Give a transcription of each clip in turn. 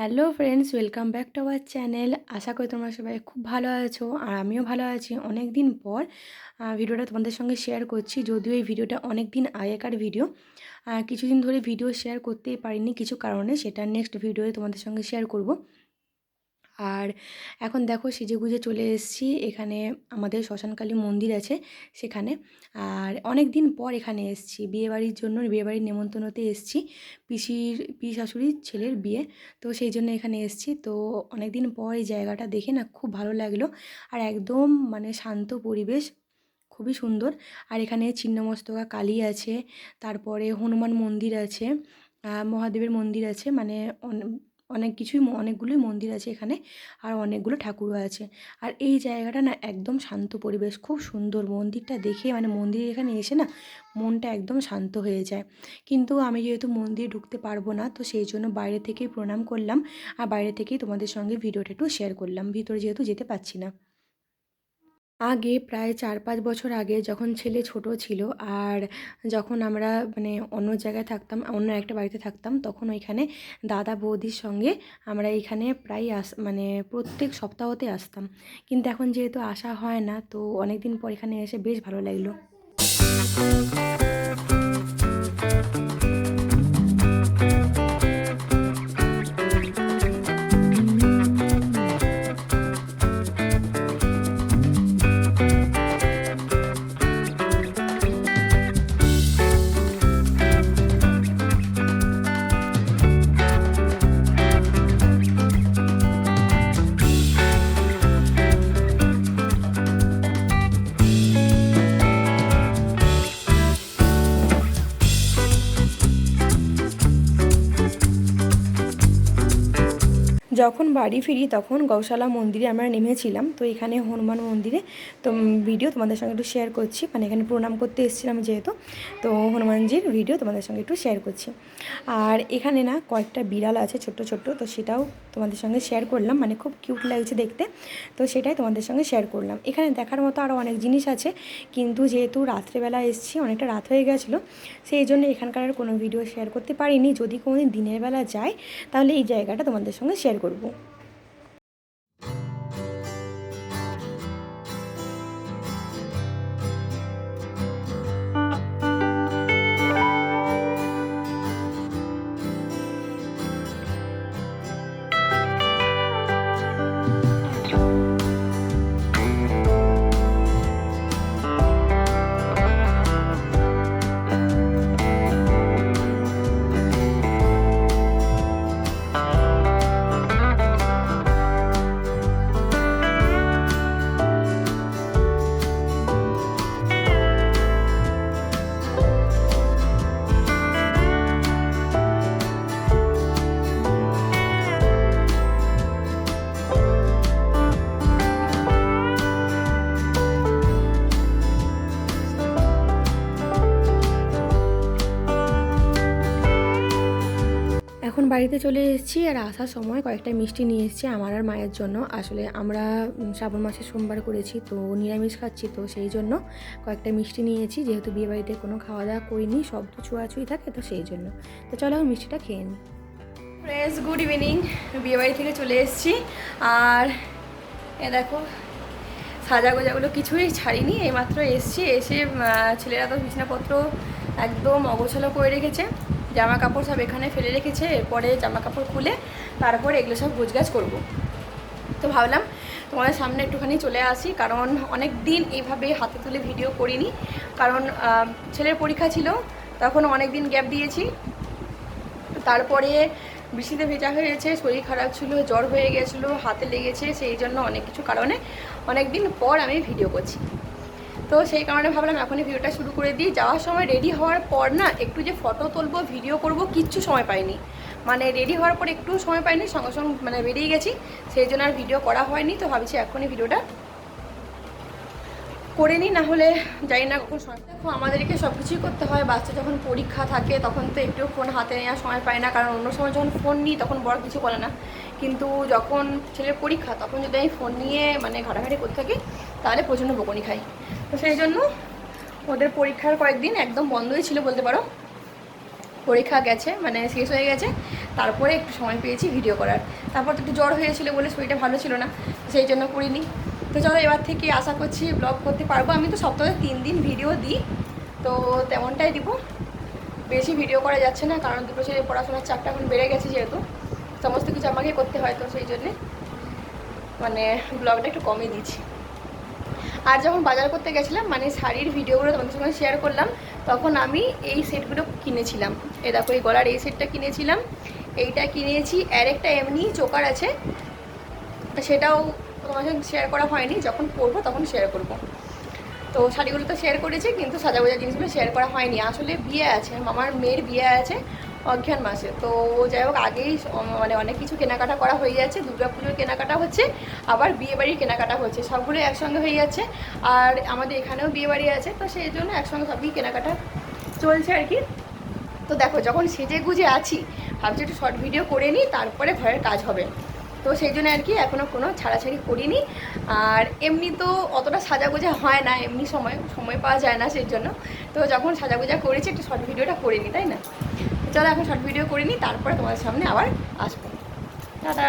Hello friends, welcome back to our channel. আশা করি তোমরা সবাই খুব ভালো আছো আর আমিও ভালো আছি। অনেক দিন পর ভিডিওটা তোমাদের সঙ্গে শেয়ার করছি। যদিও এই ভিডিওটা অনেক দিন আগেকার ভিডিও কিছুদিন ধরে ভিডিও শেয়ার করতেই পারিনি, কিছু কারণে সেটা নেক্সট ভিডিওতে তোমাদের সঙ্গে শেয়ার করব। আর এখন দেখো সেজে গুজে চলে এসেছি। এখানে আমাদের শ্মশানকালী মন্দির আছে সেখানে। আর অনেক দিন পর এখানে এসেছি। বিয়েবাড়ির জন্য, বিয়েবাড়ির নেমন্তন্নতে এসেছি পিসির পিসি শাশুড়ির ছেলের বিয়ে। তো সেই জন্য এখানে এসেছি। তো অনেক দিন পর এই জায়গাটা দেখে না খুব ভালো লাগল। আর একদম মানে শান্ত পরিবেশ, খুবই সুন্দর। আর এখানে ছিন্নমস্তকা কালী আছে, তারপরে হনুমান মন্দির আছে মহাদেবের মন্দির আছে। মানে অনেক কিছুই অনেকগুলোই মন্দির আছে এখানে আর অনেকগুলো ঠাকুরও আছে। আর এই জায়গাটা না একদম শান্ত পরিবেশ, খুব সুন্দর মন্দিরটা দেখে মানে মন্দির এখানে এসে না মনটা একদম শান্ত হয়ে যায়। কিন্তু আমি যেহেতু মন্দিরে ঢুকতে পারব না, তো সেই জন্য বাইরে থেকেই প্রণাম করলাম আর বাইরে থেকেই তোমাদের সঙ্গে ভিডিওটা একটু শেয়ার করলাম। ভিতরে যেহেতু যেতে পারছি না। আগে প্রায় চার পাঁচ বছর আগে যখন ছেলে ছোট ছিল আর যখন আমরা মানে অন্য জায়গায় থাকতাম, অন্য একটা বাড়িতে থাকতাম, তখন ওইখানে দাদা বৌদির সঙ্গে আমরা এখানে প্রায় আস মানে প্রত্যেক সপ্তাহতে আসতাম। কিন্তু এখন যেহেতু আসা হয় না, তো অনেক দিন পর এখানে এসে বেশ ভালো লাগল। যখন বাড়ি ফিরি তখন গৌশালা মন্দিরে আমরা নেমেছিলাম। তো এখানে হনুমান মন্দিরে তো ভিডিও তোমাদের সঙ্গে একটু শেয়ার করছি। মানে এখানে প্রণাম করতে এসেছিলাম যেহেতু। তো হনুমানজির ভিডিও তোমাদের সঙ্গে একটু শেয়ার করছি। আর এখানে না কয়েকটা বিড়াল আছে ছোট্ট ছোট্ট, তো সেটাও তোমাদের সঙ্গে শেয়ার করলাম। মানে খুব কিউট লাগছে দেখতে। তো সেটাই তোমাদের সঙ্গে শেয়ার করলাম। এখানে দেখার মতো আরও অনেক জিনিস আছে। কিন্তু যেহেতু রাত্রেবেলা এসেছি, অনেকটা রাত হয়ে গেছিল, সেই জন্য এখানকার কোনো ভিডিও শেয়ার করতে পারিনি। যদি কোনো দিনের বেলা যায় তাহলে এই জায়গাটা তোমাদের সঙ্গে শেয়ার এখন বাড়িতে চলে এসেছি আর আসার সময় কয়েকটা মিষ্টি নিয়ে এসেছি আমার আর মায়ের জন্য। আসলে আমরা শ্রাবণ মাসে সোমবার করেছি, তো নিরামিষ খাচ্ছি, তো সেই জন্য কয়েকটা মিষ্টি নিয়েছি যেহেতু বিয়েবাড়িতে কোনো খাওয়া দাওয়া করিনি, সব তো ছুঁয়াছুঁই থাকে, তো সেই জন্য। তো চলো মিষ্টিটা খেয়ে নিই। ফ্রেন্ডস গুড ইভিনিং বিয়েবাড়ি থেকে চলে এসেছি। আর এ দেখো, সাজা গোজাগুলো কিছুই ছাড়িনি, এইমাত্র এসছি। এসে ছেলেরা তো বিছনাপত্র একদম অগোছালো করে রেখেছে। জামা কাপড় সব এখানে ফেলে রেখেছে এরপরে জামা কাপড় খুলে তারপর এগুলো সব গোছগাছ করব। তো ভাবলাম তোমাদের সামনে একটুখানি চলে আসি, কারণ অনেক দিন এইভাবে হাতে তুলে ভিডিও করিনি। কারণ ছেলের পরীক্ষা ছিল, তখন অনেক দিন গ্যাপ দিয়েছি। তারপরে বৃষ্টিতে ভেজা হয়েছে শরীর খারাপ ছিল, জ্বর হয়ে গেছিল, হাতে লেগেছে, সেই জন্য অনেক কিছু কারণে অনেক দিন পর আমি ভিডিও করছি। তো সেই কারণে ভাবলাম এখনই ভিডিওটা শুরু করে দিই। যাওয়ার সময় রেডি হওয়ার পর না, একটু যে ফটো তুলবো ভিডিও করব, কিচ্ছু সময় পাইনি। মানে রেডি হওয়ার পর একটু সময় পাইনি, সঙ্গে সঙ্গে মানে বেরিয়ে গেছি। সেই জন্য আর ভিডিও করা হয়নি, তো ভাবছি এখনই ভিডিওটা করে নিই, না হলে জানি না কখন সময় দেখো, আমাদেরকে সব কিছুই করতে হয়। বাচ্চা যখন পরীক্ষা থাকে, তখন তো একটু ফোন হাতে নেওয়ার সময় পায় না, কারণ অন্য সময় যখন ফোন নিই, তখন বড় কিছু বলে না। কিন্তু যখন ছেলের পরীক্ষা, তখন যদি আমি ফোন নিয়ে মানে ঘাটাঘাটি করতে থাকি তাহলে প্রচণ্ড বকুনি খাই। তো সেই জন্য ওদের পরীক্ষার কয়েকদিন একদম বন্ধই ছিল বলতে পারো। পরীক্ষা গেছে মানে শেষ হয়ে গেছে। তারপরে একটু সময় পেয়েছি ভিডিও করার। তারপর তো একটু জ্বর হয়েছিল বলে শরীরটা ভালো ছিল না, সেই জন্য করিনি। তো চলো এবার থেকে আশা করছি ব্লগ করতে পারব। আমি তো সপ্তাহে তিন দিন ভিডিও দিই, তো তেমনটাই দিব। বেশি ভিডিও করা যাচ্ছে না, কারণ দুটো ছেলে পড়াশোনার চাপটা এখন বেড়ে গেছে যেহেতু। সমস্ত কিছু আমাকে করতে হয় তো সেই জন্যে মানে ব্লগটা একটু কমই দিচ্ছি। আর যখন বাজার করতে গেছিলাম মানে শাড়ির ভিডিওগুলো তোমাদের সঙ্গে শেয়ার করলাম, তখন আমি এই সেটগুলো কিনেছিলাম। এ দেখো, এই গলার এই সেটটা কিনেছিলাম। এইটা কিনেছি, আর একটা এমনি চোকার আছে। সেটাও তোমার সঙ্গে শেয়ার করা হয়নি, যখন পরবো তখন শেয়ার করব। তো শাড়িগুলো তো শেয়ার করেছি, কিন্তু সাজা গোজা জিনিসগুলো শেয়ার করা হয়নি। আসলে বিয়ে আছে, মামার মেয়ের বিয়ে আছে অজ্ঞান মাসে। তো যাই হোক, আগেই মানে অনেক কিছু কেনাকাটা করা হয়ে যাচ্ছে। দুর্গা পুজোর কেনাকাটা হচ্ছে, আবার বিয়ে বাড়ির কেনাকাটা হচ্ছে। সবগুলো একসঙ্গে হয়ে যাচ্ছে। আর আমাদের এখানেও বিয়ে বাড়ি আছে, তো সেই জন্য একসঙ্গে সবই কেনাকাটা চলছে আর কি। তো দেখো, যখন সেজে গুজে আছি, ভাবছি একটু শর্ট ভিডিও করে নিই, তারপরে ঘরের কাজ হবে। তো সেই জন্য আর কি এখনও কোনো ছাড়াছাড়ি করিনি। আর এমনি তো অতটা সাজাগোজা হয় না, এমনি সময় সময় পাওয়া যায় না সেই জন্য। তো যখন সাজাগোজা করেছি, একটু শর্ট ভিডিওটা করে নিই, তাই না? চলো এখন শর্ট ভিডিও করে নিই তারপরে তোমাদের সামনে আবার আসব। টাটা।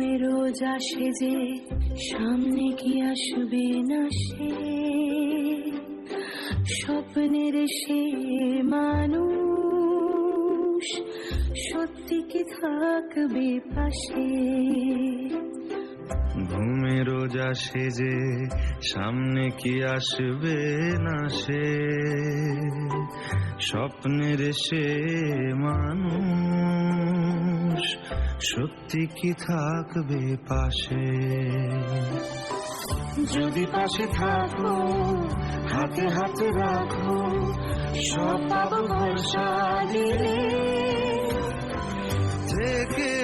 ঘুমের রোজ আসে যে সামনে কি আসবে না সে? স্বপ্নের সে মানুষ সত্যি কি থাকবে পাশে? ঘুমের রোজা সেজে সামনে কি আসবে না সে? স্বপ্নের সে মানুষ মানুষ সত্যি কি থাকবে পাশে? যদি পাশে থাকো, হাতে হাতে রাখো, সব পাবো ভরসা দিলে থেকে